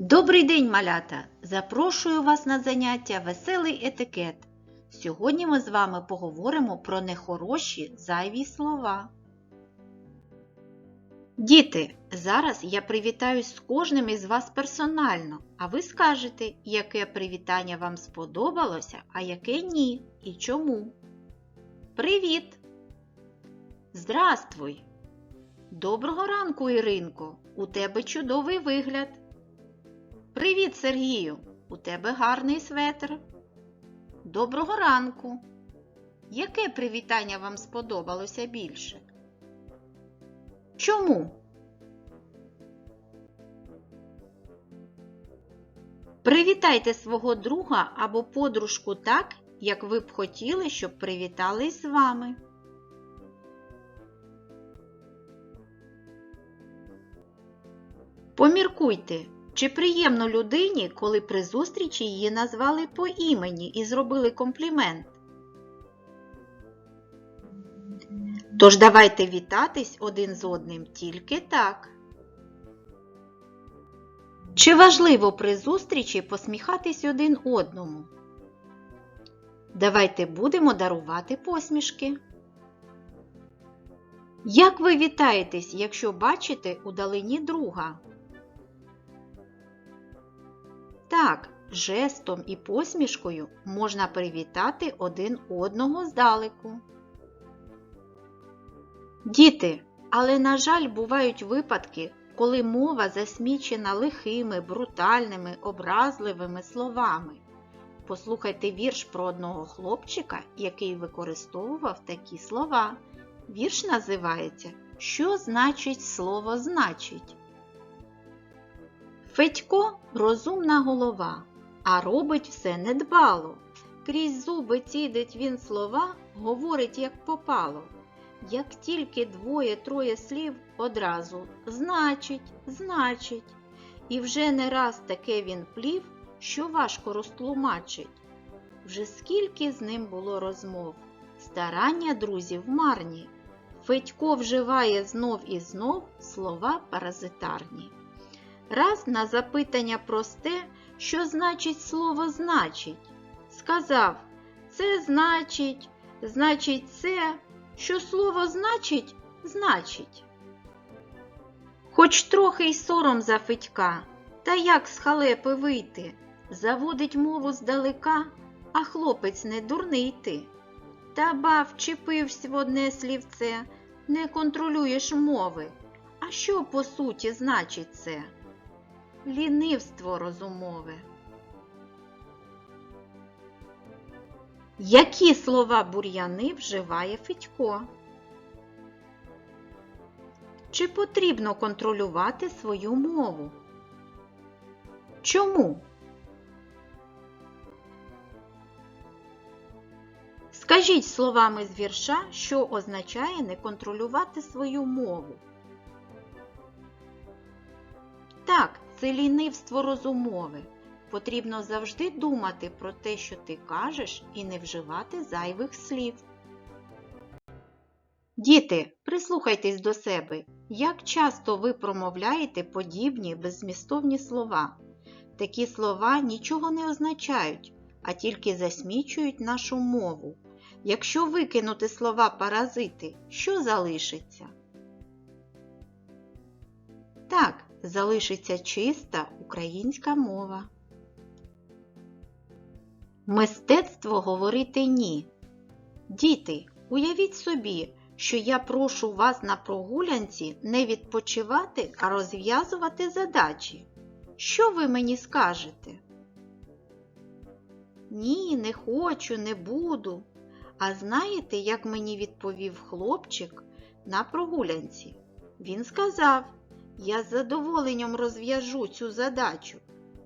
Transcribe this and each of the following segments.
Добрий день, малята! Запрошую вас на заняття Веселий етикет. Сьогодні ми з вами поговоримо про нехороші зайві слова. Діти, зараз я привітаюсь з кожним із вас персонально, а ви скажете, яке привітання вам сподобалося, а яке ні і чому. Привіт! Здравствуй! Доброго ранку, Іринко! У тебе чудовий вигляд. Привіт, Сергію! У тебе гарний светр. Доброго ранку. Яке привітання вам сподобалося більше? Чому? Привітайте свого друга або подружку так, як ви б хотіли, щоб привітались з вами. Поміркуйте, чи приємно людині, коли при зустрічі її назвали по імені і зробили комплімент? Тож давайте вітатись один з одним тільки так. Чи важливо при зустрічі посміхатись один одному? Давайте будемо дарувати посмішки. Як ви вітаєтесь, якщо бачите удалині друга? Так, жестом і посмішкою можна привітати один одного здалеку. Діти, але, на жаль, бувають випадки, коли мова засмічена лихими, брутальними, образливими словами. Послухайте вірш про одного хлопчика, який використовував такі слова. Вірш називається Що значить слово значить? Федько розумна голова, а робить все недбало. Крізь зуби цідить він слова, говорить, як попало. Як тільки двоє-троє слів одразу значить, значить. І вже не раз таке він плів, що важко розтлумачить. Вже скільки з ним було розмов, старання друзів марні. Федько вживає знов і знов слова паразитарні. Раз на запитання просте, що значить слово значить, сказав це значить, значить це, що слово значить, значить. Хоч трохи й сором за Федька, та як з халепи вийти, заводить мову здалека, а хлопець не дурний ти. Та ба вчепився в одне слівце, не контролюєш мови. А що по суті значить це? Лінивство розумове. Які слова бур'яни вживає Федько? Чи потрібно контролювати свою мову? Чому? Скажіть словами з вірша, що означає не контролювати свою мову. Так, це лінивство розумове. Потрібно завжди думати про те, що ти кажеш, і не вживати зайвих слів. Діти, прислухайтесь до себе, як часто ви промовляєте подібні беззмістовні слова. Такі слова нічого не означають, а тільки засмічують нашу мову. Якщо викинути слова паразити, що залишиться? Залишиться чиста українська мова. Мистецтво говорити ні. Діти, уявіть собі, що я прошу вас на прогулянці не відпочивати, а розв'язувати задачі. Що ви мені скажете? Ні, не хочу, не буду. А знаєте, як мені відповів хлопчик на прогулянці? Він сказав, я з задоволенням розв'яжу цю задачу,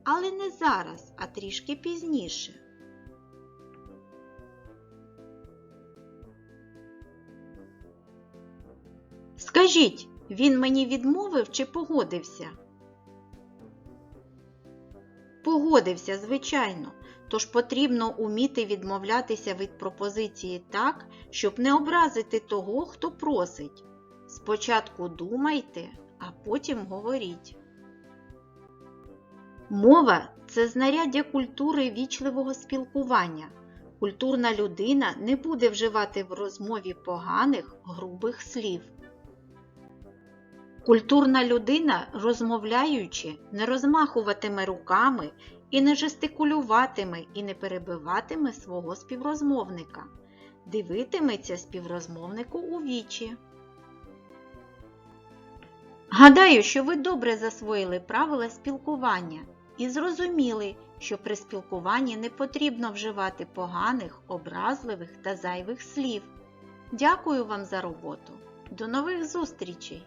але не зараз, а трішки пізніше. Скажіть, він мені відмовив чи погодився? Погодився, звичайно, тож потрібно уміти відмовлятися від пропозиції так, щоб не образити того, хто просить. Спочатку думайте, а потім говоріть. Мова це знаряддя культури вічливого спілкування. Культурна людина не буде вживати в розмові поганих, грубих слів. Культурна людина, розмовляючи, не розмахуватиме руками і не жестикулюватиме і не перебиватиме свого співрозмовника. Дивитиметься співрозмовнику у вічі. Гадаю, що ви добре засвоїли правила спілкування і зрозуміли, що при спілкуванні не потрібно вживати поганих, образливих та зайвих слів. Дякую вам за роботу. До нових зустрічей!